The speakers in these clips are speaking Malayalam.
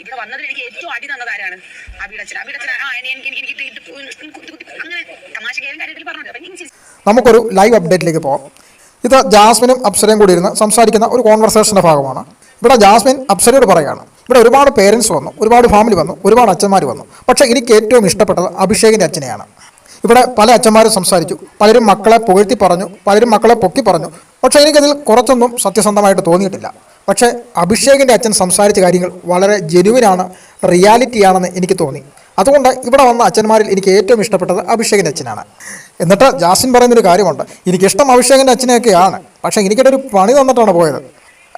ഇവിടെ വന്നതിൽ എനിക്ക് ഏറ്റവും അടി തന്നത് ആരാണ്? അബിടച്ചൻ അബിടച്ചൻ ആ എനിക്ക് എനിക്ക് അങ്ങനെ തമാശ കേരളം കാര്യത്തിൽ പറഞ്ഞു നമുക്കൊരു ലൈവ് അപ്ഡേറ്റിലേക്ക് പോകാം ഇത് ജാസ്മിനും അപ്സരയും കൂടി ഇരുന്ന് സംസാരിക്കുന്ന ഒരു കോൺവെർസേഷന്റെ ഭാഗമാണ്. ഇവിടെ ജാസ്മിൻ അപ്സരയോട് പറയുകയാണ്. ഇവിടെ ഒരുപാട് പേരൻസ് വന്നു ഒരുപാട് ഫാമിലി വന്നു ഒരുപാട് അച്ഛന്മാർ വന്നു. പക്ഷേ എനിക്ക് ഏറ്റവും ഇഷ്ടപ്പെട്ടത് അഭിഷേകിന്റെ അച്ഛനെയാണ്. ഇവിടെ പല അച്ഛന്മാരും സംസാരിച്ചു പലരും മക്കളെ പുകഴ്ത്തി പറഞ്ഞു പലരും മക്കളെ പൊക്കി പറഞ്ഞു. പക്ഷേ എനിക്കതിൽ കുറച്ചൊന്നും സത്യസന്ധമായിട്ട് തോന്നിയിട്ടില്ല. പക്ഷേ അഭിഷേകിന്റെ അച്ഛൻ സംസാരിച്ച കാര്യങ്ങൾ വളരെ ജെനുവിനാണ് റിയാലിറ്റിയാണെന്ന് എനിക്ക് തോന്നി. അതുകൊണ്ട് ഇവിടെ വന്ന അച്ഛന്മാരിൽ എനിക്ക് ഏറ്റവും ഇഷ്ടപ്പെട്ടത് അഭിഷേകിന്റെ അച്ഛനാണ്. എന്നിട്ട് ജാസിൻ പറയുന്നൊരു കാര്യമുണ്ട്. എനിക്കിഷ്ടം അഭിഷേകിന്റെ അച്ഛനെയൊക്കെയാണ്. പക്ഷേ എനിക്കിട്ടൊരു പണി തന്നിട്ടാണ് പോയത്.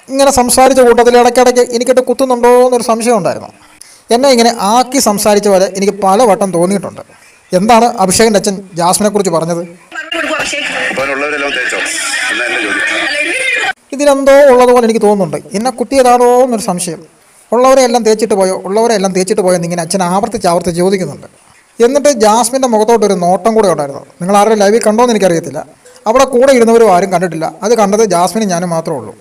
ഇങ്ങനെ സംസാരിച്ച കൂട്ടത്തിൽ ഇടയ്ക്കിടയ്ക്ക് എനിക്കിട്ട് കുത്തുന്നുണ്ടോ എന്നൊരു സംശയം ഉണ്ടായിരുന്നു. എന്നെ ഇങ്ങനെ ആക്കി സംസാരിച്ച പോലെ എനിക്ക് പല വട്ടം തോന്നിയിട്ടുണ്ട്. എന്താണ് അഭിഷേകിന്റെ അച്ഛൻ ജാസ്മിനെ കുറിച്ച് പറഞ്ഞത് ഇതിലെന്തോ ഉള്ളതുപോലെ എനിക്ക് തോന്നുന്നുണ്ട്. എന്നെ കുട്ടിയതാണോ എന്നൊരു സംശയം. ഉള്ളവരെ എല്ലാം തേച്ചിട്ട് പോയോ? ഉള്ളവരെ എല്ലാം തേച്ചിട്ട് പോയോ എന്നിങ്ങനെ അച്ഛൻ ആവർത്തിച്ച് ആവർത്തിച്ച് ചോദിക്കുന്നുണ്ട്. എന്നിട്ട് ജാസ്മിന്റെ മുഖത്തോട്ട് ഒരു നോട്ടം കൂടെ ഉണ്ടായിരുന്നു. നിങ്ങൾ ആരുടെ ലൈവിൽ കണ്ടോ എന്ന് എനിക്കറിയത്തില്ല. അവിടെ കൂടെ ഇരുന്നവരും ആരും കണ്ടിട്ടില്ല. അത് കണ്ടത് ജാസ്മിനും ഞാനും മാത്രമേ ഉള്ളൂ.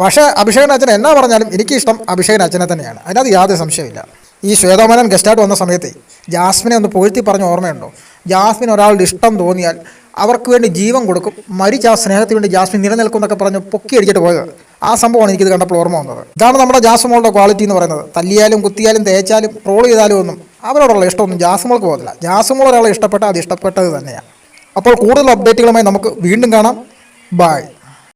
പക്ഷേ അഭിഷേകൻ അച്ഛൻ എന്നാ പറഞ്ഞാലും എനിക്കിഷ്ടം അഭിഷേകൻ അച്ഛനെ തന്നെയാണ്. അതിനകത്ത് യാതൊരു സംശയമില്ല ഈ ശ്വേതാമനൻ ഗസ്റ്റായിട്ട് വന്ന സമയത്ത് ജാസ്മിനെ ഒന്ന് പൊഴുത്തി പറഞ്ഞ ഓർമ്മയുണ്ടോ? ജാസ്മിൻ ഒരാളുടെ ഇഷ്ടം തോന്നിയാൽ അവർക്ക് വേണ്ടി ജീവൻ കൊടുക്കും. മരിച്ച ആ സ്നേഹത്തിന് വേണ്ടി ജാസ്മിൻ നിലനിൽക്കും എന്നൊക്കെ പറഞ്ഞ് പൊക്കി അടിച്ചിട്ട് പോയത് ആ സംഭവമാണ് എനിക്കിത് കണ്ടപ്പോൾ ഓർമ്മ വന്നത്. ഇതാണ് നമ്മുടെ ജാസ്മോളുടെ ക്വാളിറ്റി എന്ന് പറയുന്നത്. തല്ലിയാലും കുത്തിയാലും തേച്ചാലും ട്രോൾ ചെയ്താലും ഒന്നും അവരോടുള്ള ഇഷ്ടമൊന്നും ജാസ്മോൾക്ക് പോകില്ല ജാസ്മോൾ ഒരാളെ ഇഷ്ടപ്പെട്ടാൽ അത് ഇഷ്ടപ്പെട്ടത് തന്നെയാണ്. അപ്പോൾ കൂടുതൽ അപ്ഡേറ്റുകളുമായി നമുക്ക് വീണ്ടും കാണാം. ബായ്